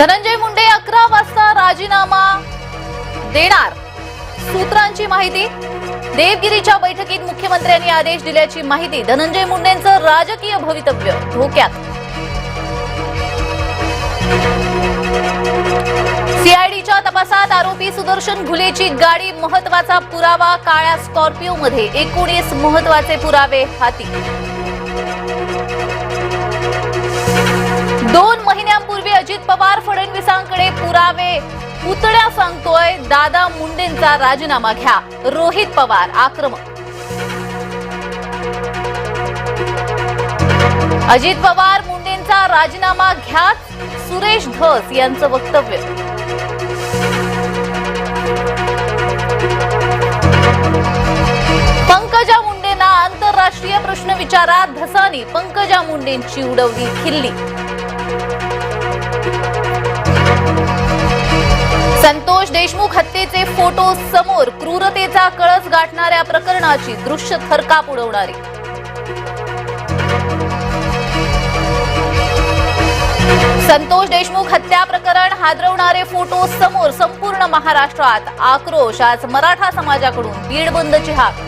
धनंजय मुंडे अकरा वाजता राजीनामा देणार. सूत्रांची माहिती. देवगिरीच्या बैठकीत मुख्यमंत्र्यांनी आदेश दिल्याची माहिती. धनंजय मुंडेंचं राजकीय भवितव्य धोक्यात. सीआयडीच्या तपासात आरोपी सुदर्शन घुलेची गाडी महत्त्वाचा पुरावा काळ्या स्कॉर्पिओमध्ये. एकोणीस महत्त्वाचे पुरावे हाती. पुरावे पुतळ्या सांगतोय दादा मुंडेंचा राजीनामा घ्या. रोहित पवार आक्रमक. अजित पवार मुंडेंचा राजीनामा घ्या सुरेश धस यांचं वक्तव्य. पंकजा मुंडेंना आंतरराष्ट्रीय प्रश्न विचारात धसानी पंकजा मुंडेंची उडवली खिल्ली. देशमुख हत्येचे फोटो समोर क्रूरतेचा कळस गाठणाऱ्या प्रकरणाची दृश्य थरकाप उडवणारी. संतोष देशमुख हत्या प्रकरण हादरवणारे फोटो समोर संपूर्ण महाराष्ट्रात आक्रोश. आज मराठा समाजाकडून बीड बंदची हाक.